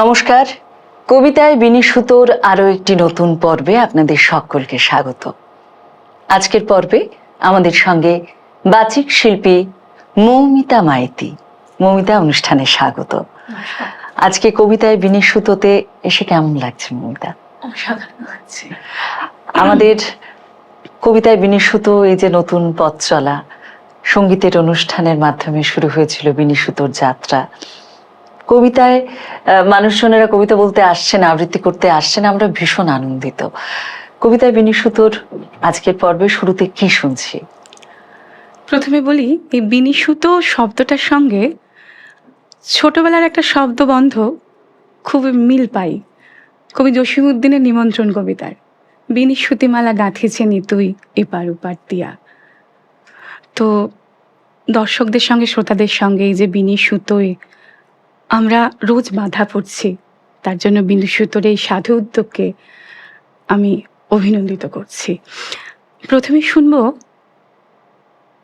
নমস্কার। কবিতায় বিনিসুতোর আরও একটি নতুন পর্বে আপনাদের সকলকে স্বাগত। আজকের পর্বে আমাদের সঙ্গে বাচিক শিল্পী মৌমিতা মাইতি। মৌমিতা অনুষ্ঠানে স্বাগত। আজকে কবিতায় বিনিসুতোতে এসে কেমন লাগছে মৌমিতা? আমাদের কবিতায় বিনিসুতো এই যে নতুন পথ চলা সঙ্গীতের অনুষ্ঠানের মাধ্যমে শুরু হয়েছিল বিনিসুতোর যাত্রা। কবিতায় মানুষজনেরা কবিতা বলতে আসছেন আবৃত্তি করতে আসছেন আমরা ভীষণ আনন্দিত। কবিতায় বিনিসুতোর আজকের পর্বে শুরুতে কি শুনছি? প্রথমে বলি, এই বিনি সুতো শব্দটার সঙ্গে ছোটবেলার একটা শব্দবন্ধ খুব মিল পাই। কবি জসিমুদ্দিনের নিমন্ত্রণ কবিতার বিনিসুতিমালা গাঁথিছে নিতুই এপার ওপার দিয়া তো দর্শকদের সঙ্গে, শ্রোতাদের সঙ্গে এই যে বিনিসুতোয় আমরা রোজ বাধা পড়ছি। তার জন্য বিনিসুতোর এই সাধু উদ্যোগকে আমি অভিনন্দিত করছি। প্রথমে শুনব,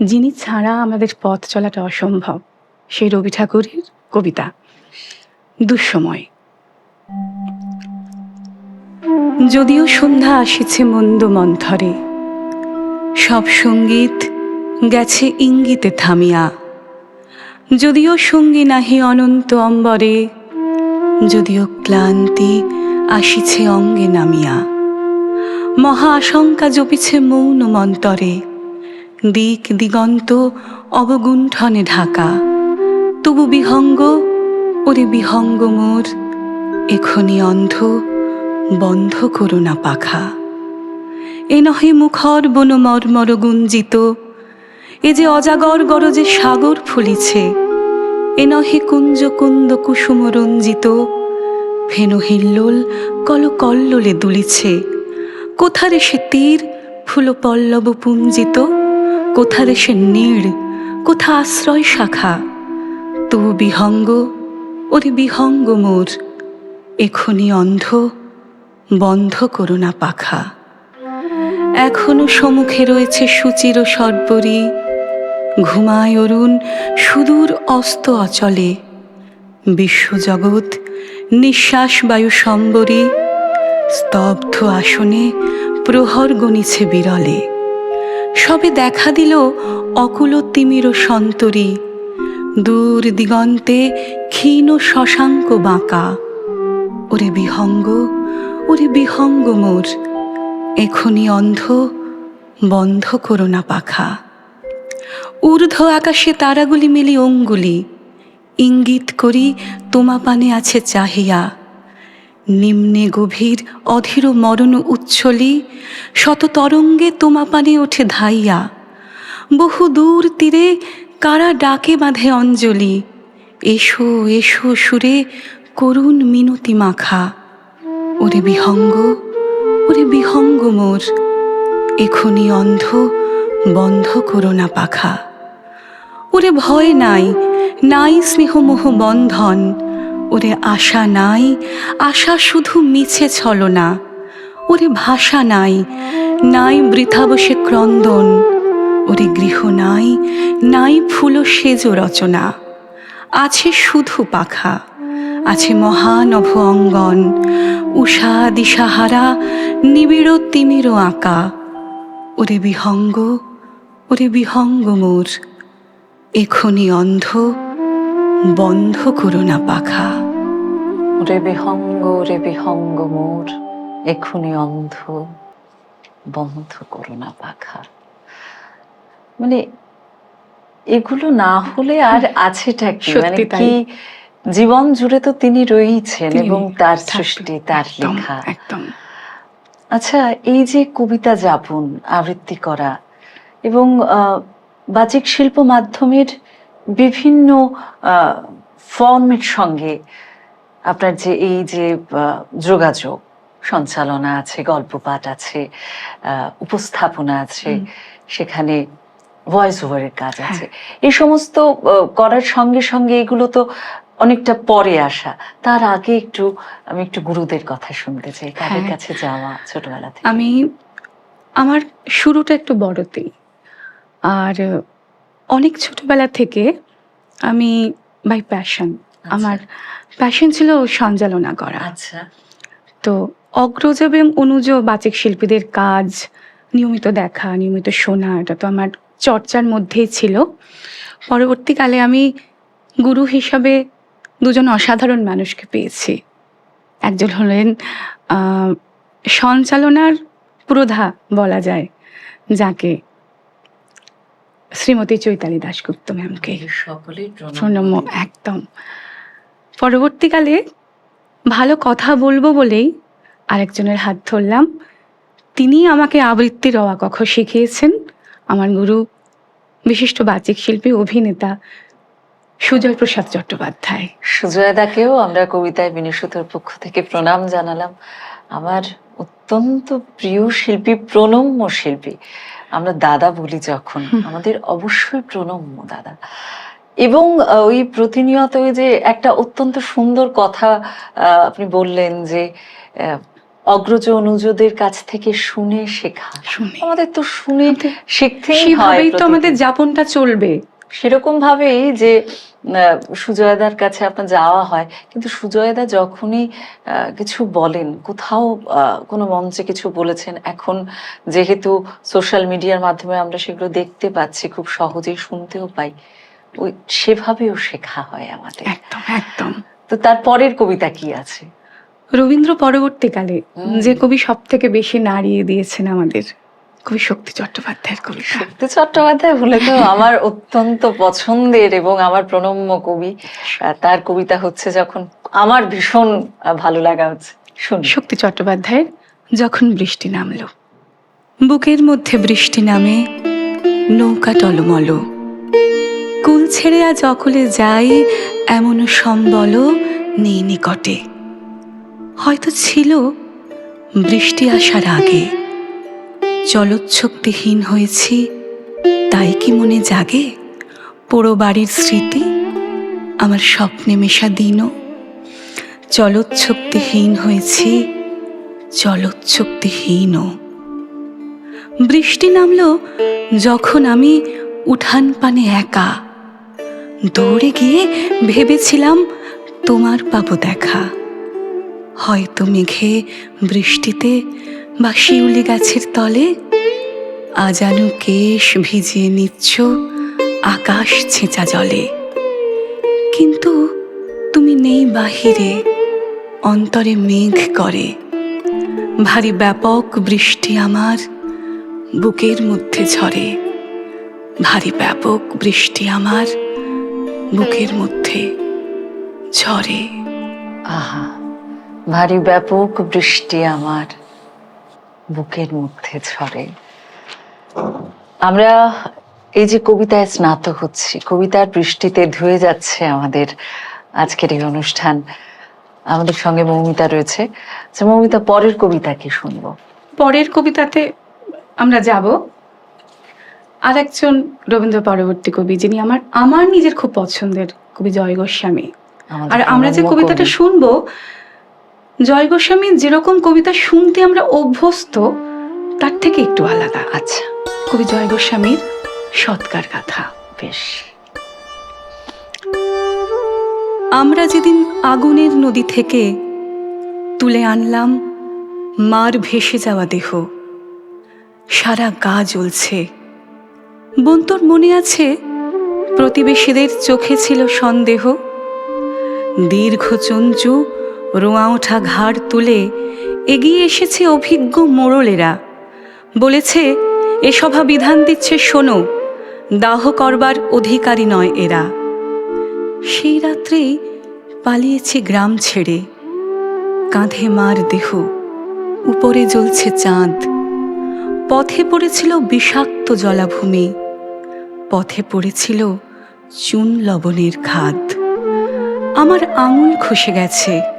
যিনি ছাড়া আমাদের পথ চলাটা অসম্ভব, সেই রবি ঠাকুরের কবিতা, দুঃসময়। যদিও সন্ধ্যা আসিছে মন্দ মন্থরে, সব সংগীত গেছে ইঙ্গিতে থামিয়া যদিও সঙ্গী নাহি অনন্ত অম্বরে, যদিও ক্লান্তি আসিছে অঙ্গে নামিয়া। মহা আশঙ্কা জপিছে মৌন মন্তরে, দিক দিগন্ত অবগুণ্ঠনে ঢাকা। তবু বিহঙ্গ, ওরে বিহঙ্গ মোর, এখনি অন্ধ, বন্ধ করুণা পাখা। এ নহে মুখর বন মর্মর গুঞ্জিত এ যে অজাগর গরজে সাগর ফুলিছে, এ নহে কুঞ্জ কুন্দ কুসুম রঞ্জিত, ফেন হিল্লোল কল কল্লোলে দুলিছে। কোথারে সে তীর ফুল পল্লব পুঞ্জিত, কোথারে সে নীড়, কোথা আশ্রয় শাখা? তবু বিহঙ্গ, ওরে বিহঙ্গ মোর, এখনি অন্ধ, বন্ধ করো না পাখা। এখনও সম্মুখে রয়েছে সুচির সর্বরী ঘুমায় অরুণ সুদূর অস্ত অচলে। বিশ্বজগৎ নিঃশ্বাস বায়ু সম্বরী, স্তব্ধ আসনে প্রহর গণিছে বিরলে। সবে দেখা দিল অকুল তিমির সন্তরী, দূর দিগন্তে ক্ষীণ শশাঙ্ক বাঁকা। ওরে বিহঙ্গ ওরে বিহঙ্গ মোর এখনি অন্ধ, বন্ধ করো না পাখা। ঊর্ধ্ব আকাশে তারাগুলি মেলি অঙ্গুলি। ইঙ্গিত করি তোমা পানে আছে চাহিয়া। নিম্নে গভীর অধীর মরণ উচ্ছলি, শত তরঙ্গে তোমা পানে ওঠে ধাইয়া। বহু দূর তীরে কারা ডাকে বাঁধে অঞ্জলি। এসো এসো সুরে করুণ মিনতি মাখা। ওরে বিহঙ্গ ওরে বিহঙ্গ মোর, এখনি অন্ধ বন্ধ করো না পাখা। ওরে ভয় নাই নাই স্নেহমোহ বন্ধন, ওরে আশা নাই, আশা শুধু মিছে ছলনা, ওরে ভাষা নাই নাই বৃথা বসে ক্রন্দন, ওরে গৃহ নাই নাই ফুল সেজ রচনা, আছে শুধু পাখা, আছে মহানভ অঙ্গন, উষা দিশাহারা, নিবিড় তিমির আঁকা, ওরে বিহঙ্গ ওরে বিহঙ্গ মোর। এখনি অন্ধ বন্ধ করো না পাখা। রে বিহঙ্গ রে বিহঙ্গ মোর এক্ষুনি অন্ধ বন্ধ করো না পাখা। মানে এগুলো না হলে আর আছেটা কি? মানে কি জীবন জুড়ে তো তিনি রয়েছেন এবং তার সৃষ্টি তার লেখা। একদম। আচ্ছা এই যে কবিতা যাপন আবৃত্তি করা এবং আহ, বাচিক শিল্প মাধ্যমের বিভিন্ন ফর্মের সঙ্গে আপনার যে এই যে যোগাযোগ সঞ্চালনা আছে গল্প পাঠ আছে উপস্থাপনা আছে সেখানে ভয়েস ওভারের কাজ হ্যাঁ। আছে এই সমস্ত করার সঙ্গে সঙ্গে এগুলো তো অনেকটা পরে আসা। তার আগে একটু আমি একটু গুরুদের কথা শুনতে চাই তাদের হ্যাঁ। কাছে যাওয়া ছোটবেলা থেকে? আমি আমার শুরুটা একটু বড়তেই। আর অনেক ছোটবেলা থেকে আমি বাই প্যাশন। আমার প্যাশন ছিল সঞ্চালনা করা। আচ্ছা। তো অগ্রজ এবং অনুজ বাচিক শিল্পীদের কাজ নিয়মিত দেখা নিয়মিত শোনা এটা তো আমার চর্চার মধ্যেই ছিল। পরবর্তীকালে আমি গুরু হিসাবে দুজন অসাধারণ মানুষকে পেয়েছি। একজন হলেন সঞ্চালনার পুরোধা বলা যায় যাকে শ্রীমতী চৈতালি দাশগুপ্ত ম্যামকে সকলেই প্রণম্য একদম। পরবর্তীকালে ভালো কথা বলব বলেই আরেকজনের হাত ধরলাম। তিনি আমাকে আবৃত্তির কখ শিখিয়েছেন। আমার গুরু বিশিষ্ট বাচিক শিল্পী অভিনেতা সুজয় প্রসাদ চট্টোপাধ্যায়। সুজয়দাকেও আমরা কবিতায় বিনিশুতর পক্ষ থেকে প্রণাম জানালাম। আমার অত্যন্ত প্রিয় শিল্পী প্রণম্য শিল্পী। আমরা দাদা বলি যখন আমাদের অবশ্যই প্রণম্য দাদা। এবং ওই প্রতিনিয়ত ওই যে একটা অত্যন্ত সুন্দর কথা আহ, আপনি বললেন যে আহ, অগ্রজ অনুজদের কাছ থেকে শুনে শেখা। আমাদের তো শুনে শিখতেই হয় তো আমাদের যাপনটা চলবে। সেরকম ভাবেই যে সুজয়দার কাছে আপনার যাওয়া হয় কিন্তু সুজয়দা যখনই কিছু বলেন কোথাও কোনো মঞ্চে কিছু বলেছেন এখন যেহেতু সোশ্যাল মিডিয়ার মাধ্যমে আমরা সেগুলো দেখতে পাচ্ছি খুব সহজেই শুনতেও পাই ওই সেভাবেও শেখা হয় আমাদের। একদম একদম। তো তার পরের কবিতা কি আছে? রবীন্দ্র পরবর্তীকালে যে কবি সব থেকে বেশি নাড়িয়ে দিয়েছেন আমাদের কবি শক্তি চট্টোপাধ্যায়ের কবিতা। শক্তি চট্টোপাধ্যায় বলে তো আমার অত্যন্ত পছন্দের এবং আমার প্রণম্য কবি। তার কবিতা হচ্ছে যখন আমার ভীষণ ভালো লাগা হচ্ছে। শুনি শক্তি চট্টোপাধ্যায়ের যখন বৃষ্টি নামলো বুকের মধ্যে বৃষ্টি নামে নৌকা টলমল। কুল ছেড়ে আজ অকলে যাই এমন সম্বল নেই নিকটে। হয়তো ছিল বৃষ্টি আসার আগে জলোচ্ছক্তিহীন হয়েছি, তাই কি মনে জাগে? পোড়ো বাড়ির স্মৃতি আমার স্বপ্নে মেশা দিনও। জলোচ্ছক্তিহীন হয়েছি জলোচ্ছক্তিহীন বৃষ্টি নামলো যখন আমি উঠান পানে একা। দৌড়ে গিয়ে ভেবেছিলাম তোমার পাবো দেখা। হয়তো মেঘে বৃষ্টিতে বা শিউলি গাছের তলে আজানু কেশ ভিজিয়ে নিচ্ছ আকাশ ছেঁচা জলে। কিন্তু তুমি নেই বাহিরে, অন্তরে মেঘ করে। ভারী ব্যাপক বৃষ্টি আমার বুকের মধ্যে ঝরে। ভারী ব্যাপক বৃষ্টি আমার বুকের মধ্যে ঝরে। আহা, ভারী ব্যাপক বৃষ্টি আমার। বুকের মধ্যে ঝরে আমরা এই যে কবিতায় স্নাতক হচ্ছি কবিতার বৃষ্টিতে ধুয়ে যাচ্ছে আমাদের আজকের এই অনুষ্ঠান। আমাদের সঙ্গে মৌমিতা রয়েছে। আচ্ছা মৌমিতা পরের কবিতা কি শুনব? পরের কবিতাতে আমরা যাব আর একজন রবীন্দ্র পরবর্তী কবি যিনি আমার আমার নিজের খুব পছন্দের কবি জয় গোস্বামী আর আমরা যে কবিতাটা শুনব জয় গোস্বামীর যেরকম কবিতা শুনতে আমরা অভ্যস্ত, তার থেকে একটু আলাদা আচ্ছা কবি জয় গোস্বামীর সৎকার কথা বেশ। আমরা যেদিন আগুনের নদী থেকে তুলে আনলাম, মার ভেসে যাওয়া দেহ, সারা গা জ্বলছে। বন্তর মনে আছে, প্রতিবেশীদের চোখে ছিল সন্দেহ, দীর্ঘ চঞ্চু রোঁয়া ওঠা ঘাড় তুলে এগিয়ে এসেছে অভিজ্ঞ মোড়লেরা। বলেছে, এ সভা বিধান দিচ্ছে শোনো, দাহ করবার অধিকারী নয় এরা। সেই রাত্রেই পালিয়েছে গ্রাম ছেড়ে। কাঁধে মার দেহ, উপরে জ্বলছে চাঁদ। পথে পড়েছিল বিষাক্ত জলাভূমি, পথে পড়েছিল চুন লবণের খাদ। আমার আঙুল খসে গেছে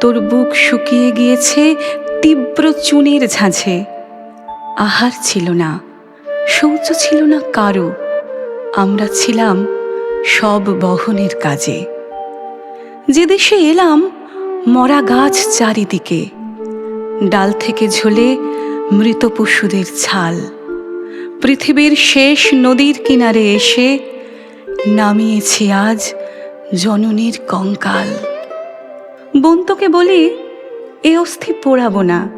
তোর বুক শুকিয়ে গিয়েছে তীব্র চুনের ঝাঁঝে। আহার ছিল না, শৌচ ছিল না কারও, আমরা ছিলাম সব বহনের কাজে। যে দেশে এলাম, মরা গাছ চারিদিকে, ডাল থেকে ঝোলে মৃত পশুদের ছাল। পৃথিবীর শেষ নদীর কিনারে এসে নামিয়েছি আজ জননীর কঙ্কাল। বন্তকে বলি, এ অস্থি পোড়াবো না।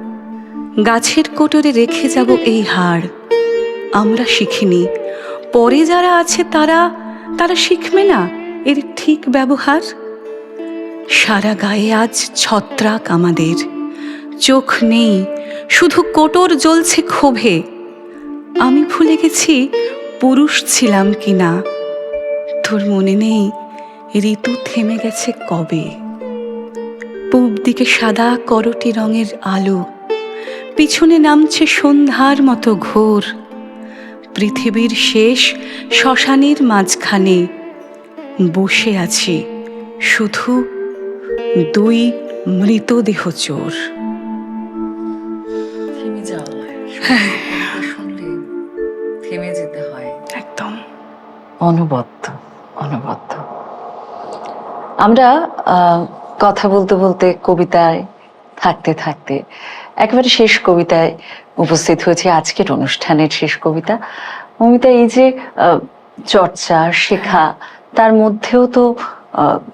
গাছের কোটরে রেখে যাব এই হাড়। আমরা শিখিনি। পরে যারা আছে তারা তারা শিখবে না। এর ঠিক ব্যবহার? সারা গায়ে আজ ছত্রাক আমাদের। চোখ নেই, শুধু কোটর জ্বলছে ক্ষোভে। আমি ভুলে গেছি পুরুষ ছিলাম কি না তোর মনে নেই, ঋতু থেমে গেছে কবে? পূব দিকে সাদা করটি রঙের আলো। পিছনে নামছে সন্ধ্যার মতো ঘোর। পৃথিবীর শেষ শ্মশানের মাঝখানে বসে আছি শুধু দুই মৃতদেহ চোর। থেমে হয়। থেমে যেতে হয়। একদম। অনবদ্য অনবদ্য। আমরা কথা বলতে বলতে কবিতায় থাকতে থাকতে একেবারে শেষ কবিতায় উপস্থিত হয়েছে আজকের অনুষ্ঠানের শেষ কবিতা। মমিতা এই যে চর্চা শেখা তার মধ্যেও তো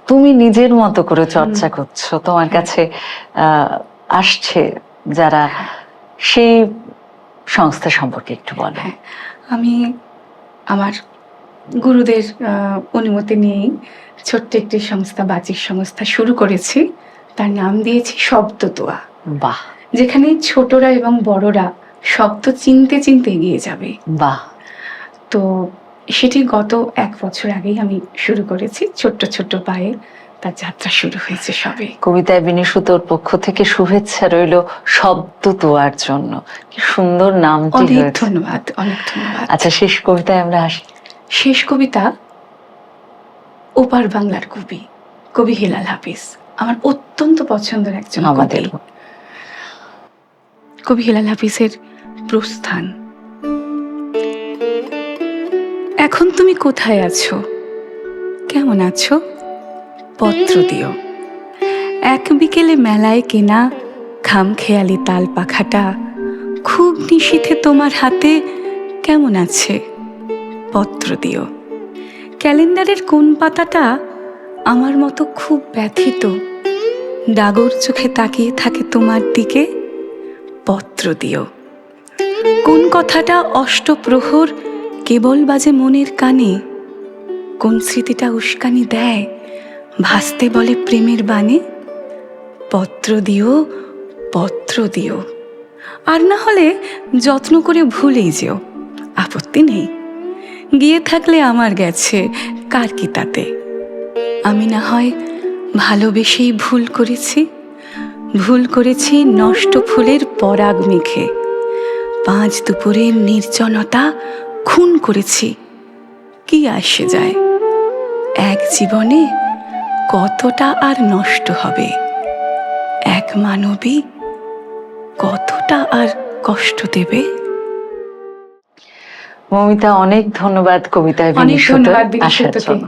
তুমি নিজের মতো করে চর্চা করছ। তোমার কাছে আসছে যারা সেই সংস্থা সম্পর্কে একটু বলো। হ্যাঁ। আমি আমার গুরুদের অনুমতি নিয়েই ছোট্ট একটি সংস্থা বাচিক সংস্থা শুরু করেছি। তার নাম দিয়েছি শব্দ তোয়া। বাহ। যেখানে ছোটরা এবং বড়রা শব্দ চিনতে চিনতে এগিয়ে যাবে। বাহ। তো সেটি গত এক বছর আগেই আমি শুরু করেছি। ছোট্ট ছোট্ট পায়ে তার যাত্রা শুরু হয়েছে সবে। কবিতায় বিনিশুতোর পক্ষ থেকে শুভেচ্ছা রইল শব্দ তোয়ার জন্য। কি সুন্দর নামটি অনেক ধন্যবাদ অনেক ধন্যবাদ। আচ্ছা শেষ কবিতায় আমরা আসি। শেষ কবিতা ওপার বাংলার কবি কবি হেলাল হাফিজ আমার অত্যন্ত পছন্দের একজন আমাদের কবি। হেলাল হাফিজের প্রস্থান। এখন তুমি কোথায় আছো? কেমন আছো? পত্র দিও। এক বিকেলে মেলায় কেনা খামখেয়ালি তাল পাখাটা খুব নিশীথে তোমার হাতে কেমন আছে? পত্র দিও। ক্যালেন্ডারের কোন পাতাটা আমার মতো খুব ব্যথিত, ডাগর চোখে তাকিয়ে থাকে তোমার দিকে, পত্র দিও। কোন কথাটা অষ্টপ্রহর, কেবল বাজে মনের কানে, কোন স্মৃতিটা উস্কানি দেয়, ভাসতে বলে প্রেমের বাণে, পত্র দিও পত্র দিও। আর না হলে যত্ন করে ভুলেই যেও, আপত্তি নেই। গিয়ে থাকলে আমার গেছে, কার কি তাতে? আমি না হয় ভালোবেসেই ভুল করেছি ভুল করেছি নষ্ট ফুলের পরাগ মেখে পাঁচ দুপুরের নির্জনতা খুন করেছি, কি আসে যায়? এক জীবনে কতটা আর নষ্ট হবে? এক মানবী কতটা আর কষ্ট দেবে? মমিতা অনেক ধন্যবাদ কবিতায় অনেক ধন্যবাদ আসার জন্য।